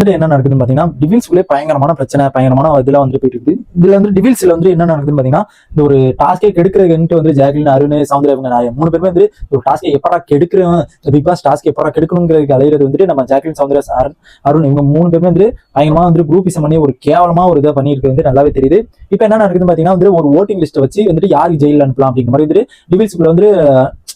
வந்துட்டு என்ன நடக்குதுன்னு பாத்தீங்கன்னா டிவில்ஸ்குள்ளே பயங்கரமான பிரச்சனை பயங்கரமான இதெல்லாம் வந்து போயிட்டு இருக்கு. இதுல வந்து டிவில்ஸ்ல வந்து என்ன நடக்குதுன்னு பாத்தீங்கன்னா இந்த ஒரு டாஸ்கே கெடுக்கிறதுன்ட்டு வந்து ஜாக்லின் அருண் சவுந்தர இவங்க மூணு பேருமே வந்து ஒரு டாஸ்கை எப்படா கெடுக்கிறோம் பிக் பாஸ் டாஸ்க் எப்படா கெடுக்கணுங்கிறதுக்கு அலையிறது வந்துட்டு நம்ம ஜாக்லின் சவுந்தர அருண் அருண் இவங்க மூணு பேருமே வந்து பயங்கரமா வந்து குரூப்பிசம் பண்ணி ஒரு கேவலமா ஒரு இதை பண்ணியிருக்கு வந்து நல்லாவே தெரியுது. இப்போ என்ன நடக்குதுன்னு பாத்தீங்கன்னா வந்து ஒரு ஓட்டிங் லிஸ்ட்டை வச்சு வந்துட்டு யாருக்கு ஜெயிலில் அனுப்பலாம் அப்படிங்கிற மாதிரி வந்துட்டு டிவில்ஸ்குள்ள வந்து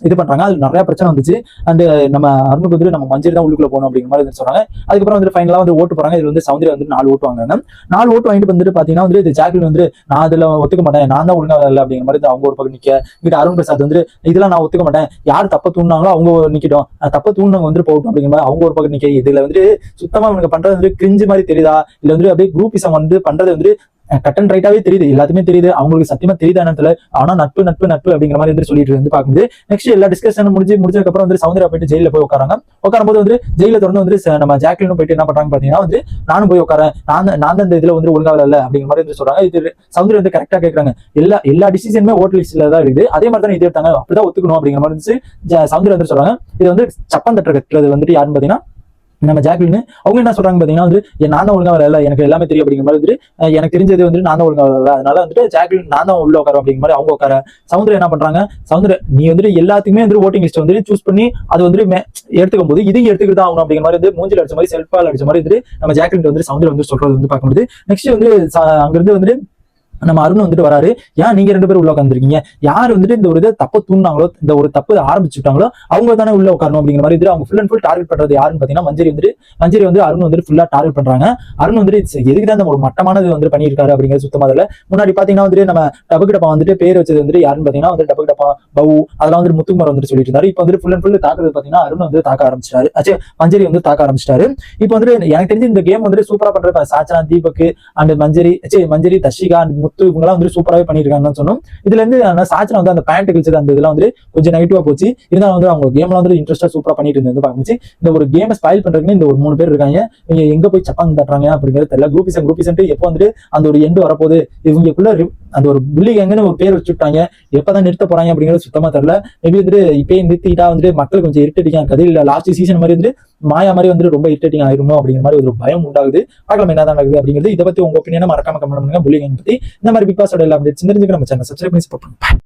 இது பண்றாங்க. அது நிறைய பிரச்சனை வந்துச்சு. அந்த நம்ம அருணுக்கு வந்து நம்ம மஞ்சள் தான் உள்ளுக்குள்ள போகணும் அப்படிங்கிற மாதிரி சொன்னாங்க சொல்றாங்க. அதுக்கப்புறம் வந்து ஃபைனலா வந்து ஓட்டு போறாங்க. இது வந்து சௌந்தர்யா வந்து நாலு ஓட்டு வாங்குறாங்க. நாலு ஓட்டு வாங்கிட்டு வந்துட்டு பாத்தீங்கன்னா வந்து இது ஜாக்லின் வந்து நான் அதுல ஒத்துக்க மாட்டேன். நான் தான் ஒழுங்கா இல்லை அப்படிங்கிற மாதிரி அவங்க ஒரு பக்கம் நிக்க. இங்கிட்ட அருண் பிரசாத் வந்து இதெல்லாம் நான் ஒத்துக்க மாட்டேன். யார் தப்ப தூண்டாங்களோ அவங்க நிக்கட்டும். தப்ப தூண்டவங்க வந்து போகட்டும் அப்படிங்கிற மாதிரி அவங்க ஒரு பக்கம் நிக்க. இதுல வந்து சுத்தமா இவங்க பண்றது வந்து கிரிஞ்சு மாதிரி தெரியுதா? இல்ல வந்து அப்படியே குரூப்பிசம் வந்து பண்றது வந்து கட் அண்ட் ரைட்டாவே தெரியுது. எல்லாத்துமே தெரியுது. அவங்களுக்கு சத்தியமா தெரியுது நேரத்துல ஆனா நட்பு நட்பு நட்பு அப்படிங்கிற மாதிரி வந்து சொல்லிட்டு இருந்து பார்க்கும்போது நெக்ஸ்ட் எல்லா டிஸ்கஷனும் முடிஞ்சு முடிச்சதுக்கப்புறம் வந்து சவுந்தரா போயிட்டு ஜெயில போய் உட்காராங்க. உட்காரும் போது வந்து ஜெயில தொடர்ந்து வந்து நம்ம ஜாக்லினும் போயிட்டு என்ன பண்றாங்க பாத்தீங்கன்னா வந்து நானும் போய் உட்காரேன். நான் நான் தான் இந்த இதுல வந்து ஒழுங்கா இல்ல அப்படிங்கிற மாதிரி வந்து சொல்றாங்க. இது சௌந்தர்யா வந்து கரெக்டா கேக்குறாங்க. எல்லா எல்லா டிசிஷனுமே ஓட்டல் லிஸ்ட்ல தான் இருக்குது. அதே மாதிரி தான் இது எடுத்தாங்க. அப்படிதான் ஒத்துக்கணும் அப்படிங்கிற மாதிரி இருந்துச்சு ஜ- வந்து சொல்றாங்க. இது வந்து சப்பன் தட்டுற கட்டுறது வந்துட்டு யாருன்னு பாத்தீங்கன்னா நம்ம ஜாக்லின் அவங்க என்ன சொல்றாங்க பாத்தீங்கன்னா வந்து நான் தான் ஒழுங்கா வரல எனக்கு எல்லாமே தெரியும் அப்படிங்கிற மாதிரி வந்துட்டு எனக்கு தெரிஞ்சது வந்து நான் தான் ஒழுங்கா வரல. அதனால வந்துட்டு ஜாக்லின் நான் தான் உள்ள உட்கார அப்படிங்கிற மாதிரி அவங்க உட்கார. சவுந்தர் என்ன பண்றாங்க? சவுந்தர் நீ வந்துட்டு எல்லாத்துக்குமே வந்து ஓட்டிங் லிஸ்ட் வந்து சூஸ் பண்ணி அது வந்துட்டு மே- எடுத்துக்கும் போது இதையும் எடுத்துக்கிட்டு தான் ஆகணும் அப்படிங்கிற மாதிரி வந்து மூஞ்சில் அடிச்ச மாதிரி செல்ஃபால் அடிச்ச மாதிரி வந்துட்டு நம்ம ஜாக்லின் வந்து சவுந்தர் வந்து சொல்றது வந்து பார்க்கும்போது நெக்ஸ்ட் வந்து அங்கிருந்து வந்துட்டு நம்ம அருண் வந்துட்டு வராரு. ஏன் நீங்க ரெண்டு பேரும் உள்ள உட்காந்துருக்கீங்க யார் வந்துட்டு இந்த ஒரு இதை தப்பு தூண்டாங்களோ இந்த ஒரு தப்பு ஆரம்பிச்சுட்டாங்களோ அவங்க தானே உள்ள உட்காரணும் அப்படிங்கிற மாதிரி அவங்க ஃபுல் அண்ட் ஃபுல் டார்கெட் பண்றது யாருன்னு பாத்தீங்கன்னா மஞ்சரி வந்துட்டு மஞ்சரி வந்து அருண் வந்துட்டு ஃபுல்லா டார்கெட் பண்றாங்க. அருண் வந்துட்டு எதுக்குதான் எதுக்கு தான் இந்த ஒரு மட்டமானது வந்து பண்ணியிருக்காரு அப்படிங்கிறது சுத்தமா அதுல முன்னாடி பாத்தீங்கன்னா வந்துட்டு நம்ம டபுக்கு டப்பா வந்துட்டு பேர் வச்சது வந்துட்டு யாருன்னு பாத்தீங்கன்னா வந்து டபுக்கு டப்பா பவு அதெல்லாம் வந்து முத்துக்குமார் வந்துட்டு சொல்லிட்டு இருந்தாரு. இப்போ வந்துட்டு ஃபுல் அண்ட் ஃபுல் தாக்குறது பாத்தீங்கன்னா அருண் வந்து தாக்க ஆரம்பிச்சிட்டாரு. அச்சே மஞ்சரி வந்து தாக்க ஆரம்பிச்சிட்டாரு. இப்போ வந்துட்டு எனக்கு தெரிஞ்சு இந்த கேம் வந்துட்டு சூப்பரா பண்ற சாச்சனா தீபக் அண்ட் மஞ்சரி மஞ்சரி தஷிகா அண்ட் முத்து இவங்கலாம் வந்து சூப்பராகவே பண்ணியிருக்காங்கன்னு சொன்னோம். இதுல இருந்து ஆனா சாச்சனா வந்து அந்த பேண்ட் கிழிச்சது அந்த இதெல்லாம் வந்து கொஞ்சம் நெகட்டிவா போச்சு. இருந்தாலும் வந்து அவங்க கேம்லாம் வந்து இன்ட்ரெஸ்டா சூப்பரா பண்ணிட்டு இருந்தது பார்த்துச்சு. இந்த ஒரு கேமை ஸ்பைல் பண்றதுக்கு இந்த ஒரு மூணு பேர் இருக்காங்க. இவங்க எங்க போய் சப்பாங்க தட்டுறாங்க அப்படிங்கிறது தெரியல. குரூப் குரூப்பிசம் எப்போ வந்துட்டு அந்த ஒரு எண்டு வரப்போகுது? இவங்களுக்குள்ள அந்த ஒரு புள்ளி கேங்குன்னு ஒரு பேர் வச்சுட்டாங்க எப்பதான் நிறுத்த போறாங்க அப்படிங்கிறது சுத்தமா தெரியல. மேபி வந்துட்டு இப்பயே நிறுத்திட்டா வந்துட்டு மக்கள் கொஞ்சம் இருட்டடிக்காங்க கதை இல்ல லாஸ்ட் சீசன் மாதிரி வந்துட்டு மாயா மாதிரி வந்துட்டு ரொம்ப இருட்டடிங் ஆயிருமோ அப்படிங்கிற மாதிரி ஒரு பயம் உண்டாகுது. பார்க்கலாம் என்னதான் ஆகுது நடக்குது அப்படிங்கிறது. இதை பத்தி உங்க ஒப்பீனியனை மறக்காம கமெண்ட் பண்ணுங்க. புள்ளி கேங் பத்தி இந்த மாதிரி பிக் பாஸோட எல்லா அப்டேட்ஸ் தெரிஞ்சுக்க நம்ம சேனல் சப்ஸ்கிரைப் பண்ணி சப்போர்ட் பண்ணுங்க.